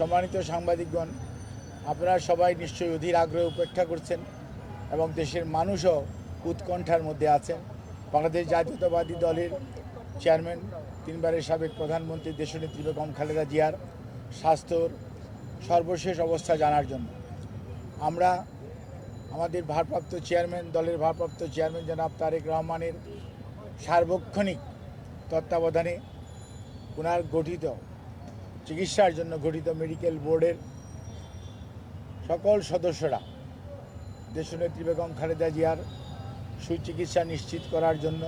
সম্মানিত সাংবাদিকগণ, আপনারা সবাই নিশ্চয়ই অধীর আগ্রহে উপেক্ষা করছেন এবং দেশের মানুষও উৎকণ্ঠার মধ্যে আছেন। বাংলাদেশ জাতীয়তাবাদী দলের চেয়ারম্যান, তিনবারের সাবেক প্রধানমন্ত্রী দেশনেত্রী বেগম খালেদা জিয়ার স্বাস্থ্যর সর্বশেষ অবস্থা জানার জন্য। আমরা আমাদের ভারপ্রাপ্ত চেয়ারম্যান, দলের ভারপ্রাপ্ত চেয়ারম্যান জনাব তারেক রহমানের সার্বক্ষণিক তত্ত্বাবধানে ওনার গঠিত চিকিৎসার জন্য গঠিত মেডিকেল বোর্ডের সকল সদস্যরা, দেশনেত্রী বেগম খালেদা জিয়ার সুচিকিৎসা নিশ্চিত করার জন্য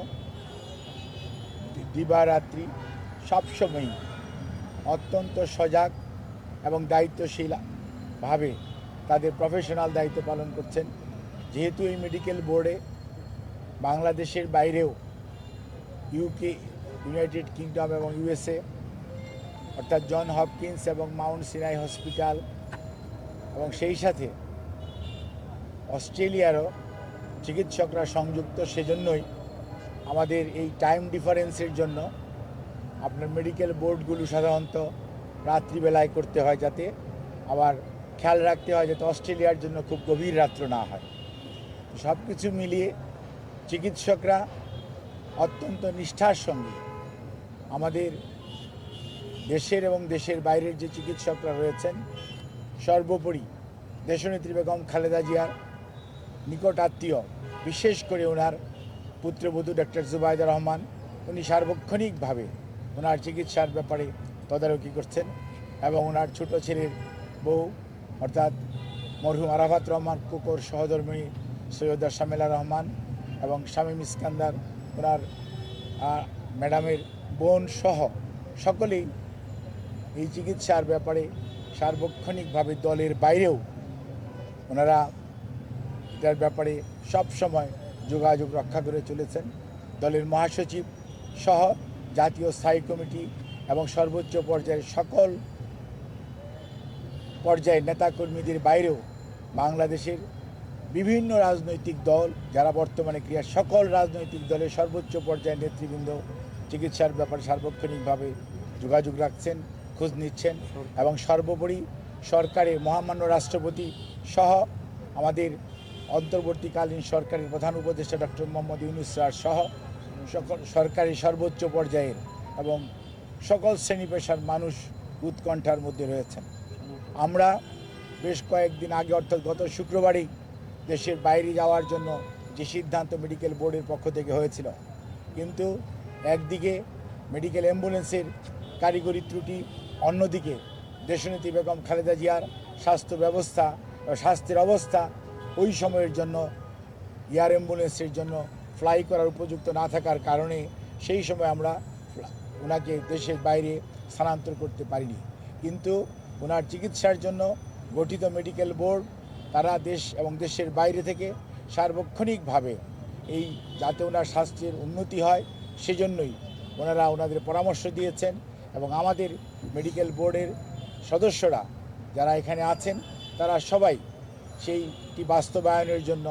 দিবারাত্রি সবসময়ই অত্যন্ত সজাগ এবং দায়িত্বশীলভাবে তাদের প্রফেশনাল দায়িত্ব পালন করছেন। যেহেতু এই মেডিকেল বোর্ডে বাংলাদেশের বাইরেও ইউকে ইউনাইটেড কিংডম এবং ইউএসএ অর্থাৎ জন হপকিন্স এবং মাউন্ট সিনাই হসপিটাল এবং সেই সাথে অস্ট্রেলিয়ারও চিকিৎসকরা সংযুক্ত সেজন্যই আমাদের এই টাইম ডিফারেন্সের জন্য আপনার মেডিকেল বোর্ডগুলো সাধারণত রাত্রিবেলায় করতে হয় যাতে আবার খেয়াল রাখতে হয় যাতে অস্ট্রেলিয়ার জন্য খুব গভীর রাত্র না হয়। সব কিছু মিলিয়ে চিকিৎসকরা অত্যন্ত নিষ্ঠার সঙ্গে আমাদের দেশের এবং দেশের বাইরের যে চিকিৎসকরা রয়েছেন, সর্বোপরি দেশনেত্রী বেগম খালেদা জিয়ার নিকট আত্মীয়, বিশেষ করে ওনার পুত্রবধূ ডক্টর জুবাইদা রহমান, উনি সার্বক্ষণিকভাবে ওনার চিকিৎসার ব্যাপারে তদারকি করছেন এবং ওনার ছোট ছেলের বউ, অর্থাৎ মরহুম আরাফাত রহমান, কুকুর সহধর্মিণী সৈয়দা শামেলা রহমান এবং শামীম ইস্কান্দার ওনার ম্যাডামের বোন সহ সকলেই এই চিকিৎসার ব্যাপারে সার্বক্ষণিকভাবে দলের বাইরেও ওনারা এটার ব্যাপারে সব সময় যোগাযোগ রক্ষা করে চলেছেন। দলের মহাসচিব সহ জাতীয় স্থায়ী কমিটি এবং সর্বোচ্চ পর্যায়ের সকল পর্যায়ের নেতাকর্মীদের বাইরেও বাংলাদেশের বিভিন্ন রাজনৈতিক দল, যারা বর্তমানে ক্রিয়া, সকল রাজনৈতিক দলের সর্বোচ্চ পর্যায়ের নেতৃবৃন্দ চিকিৎসার ব্যাপারে সার্বক্ষণিকভাবে যোগাযোগ রাখছেন। খোঁজ নিচ্ছেন এবং সর্বোপরি সরকারের মহামান্য রাষ্ট্রপতি সহ আমাদের অন্তর্বর্তীকালীন সরকারের প্রধান উপদেষ্টা ডক্টর মোহাম্মদ ইউনুস স্যার সহ সকল সরকারি সর্বোচ্চ পর্যায়ের এবং সকল শ্রেণি পেশার মানুষ উৎকণ্ঠার মধ্যে রয়েছেন। আমরা বেশ কয়েকদিন আগে, অর্থাৎ গত শুক্রবারেই দেশের বাইরে যাওয়ার জন্য যে সিদ্ধান্ত মেডিকেল বোর্ডের পক্ষ থেকে হয়েছিল, কিন্তু একদিকে মেডিকেল অ্যাম্বুলেন্সের কারিগরি ত্রুটি অন্যদিকে দেশনীতি বেগম খালেদা জিয়ার স্বাস্থ্য ব্যবস্থা স্বাস্থ্যের অবস্থা ওই সময়ের জন্য এয়ার অ্যাম্বুলেন্সের জন্য ফ্লাই করার উপযুক্ত না থাকার কারণে সেই সময় আমরা ওনাকে দেশের বাইরে স্থানান্তর করতে পারিনি। কিন্তু ওনার চিকিৎসার জন্য গঠিত মেডিকেল বোর্ড তারা দেশ এবং দেশের বাইরে থেকে সার্বক্ষণিকভাবে এই যাতে ওনার স্বাস্থ্যের উন্নতি হয় সেজন্যই ওনারা ওনাদের পরামর্শ দিয়েছেন। এবং আমাদের মেডিকেল বোর্ডের সদস্যরা যারা এখানে আছেন, তারা সবাই সেইটি বাস্তবায়নের জন্য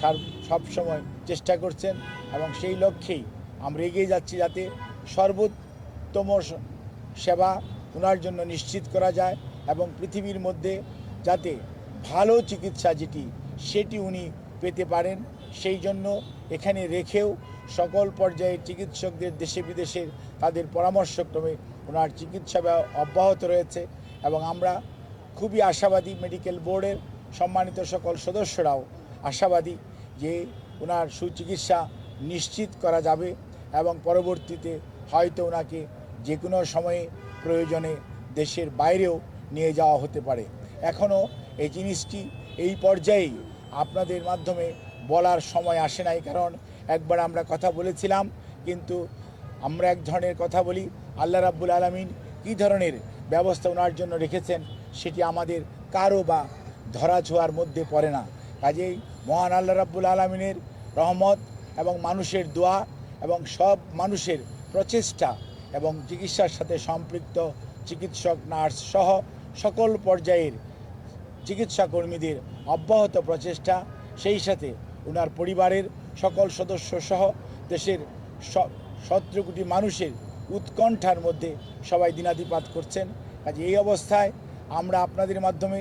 সার- সবসময় চেষ্টা করছেন এবং সেই লক্ষ্যেই আমরা এগিয়ে যাচ্ছি যাতে সর্বোত্তম সেবা ওনার জন্য নিশ্চিত করা যায় এবং পৃথিবীর মধ্যে যাতে ভালো চিকিৎসা যেটি, সেটি উনি পেতে পারেন, সেই জন্য এখানে রেখেও সকল পর্যায়ে চিকিৎসকদের দেশে বিদেশের তাদের পরামর্শক্রমে ওনার চিকিৎসা ব্যা- অব্যাহত রয়েছে এবং আমরা খুবই আশাবাদী মেডিকেল বোর্ডের সম্মানিত সকল সদস্যরাও আশাবাদী যে ওনার সুচিকিৎসা নিশ্চিত করা যাবে এবং পরবর্তীতে হয়তো ওনাকে যে কোনো সময়ে প্রয়োজনে দেশের বাইরেও নিয়ে যাওয়া হতে পারে। এখনও এই জিনিসটি এই পর্যায়েই আপনাদের মাধ্যমে বলার সময় আসে নাই, কারণ একবার আমরা কথা বলেছিলাম, কিন্তু আমরা এক ধরনের কথা বলি, আল্লাহ রাব্বুল আলমিন কী ধরনের ব্যবস্থা ওনার জন্য রেখেছেন সেটি আমাদের কারও বা ধরাছোঁয়ার মধ্যে পড়ে না। কাজেই মহান আল্লাহ রাব্বুল আলমিনের রহমত এবং মানুষের দোয়া এবং সব মানুষের প্রচেষ্টা এবং চিকিৎসার সাথে সম্পৃক্ত চিকিৎসক, নার্স সহ সকল পর্যায়ের চিকিৎসা কর্মীদের অব্যাহত প্রচেষ্টা, সেই সাথে ওনার পরিবারের সকল সদস্য সহ দেশের সতেরো কোটি মানুষের উৎকণ্ঠার মধ্যে সবাই দিনাতিপাত করছেন। কাজে এই অবস্থায় আমরা আপনাদের মাধ্যমে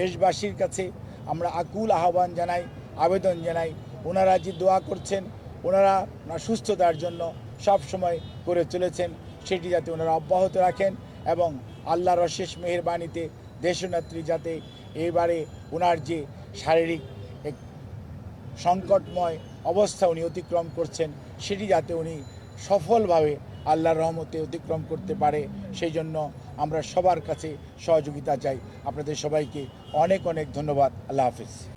দেশবাসীর কাছে আমরা আকুল আহ্বান জানাই, আবেদন জানাই। ওনারা যে দোয়া করছেন, ওনারা ওনার সুস্থতার জন্য সব সময় করে চলেছেন। সেটি যাতে ওনারা অব্যাহত রাখেন এবং আল্লাহর অশেষ মেহেরবানিতে দেশনেত্রী যাতে এবারে ওনার যে শারীরিক এক সংকটময় অবস্থা উনি অতিক্রম করছেন, সেটি যাতে উনি সফলভাবে আল্লাহর রহমতে অতিক্রম করতে পারে, সেই জন্য আমরা সবার কাছে সহযোগিতা চাই। আপনাদের সবাইকে অনেক অনেক ধন্যবাদ। আল্লাহ হাফিজ।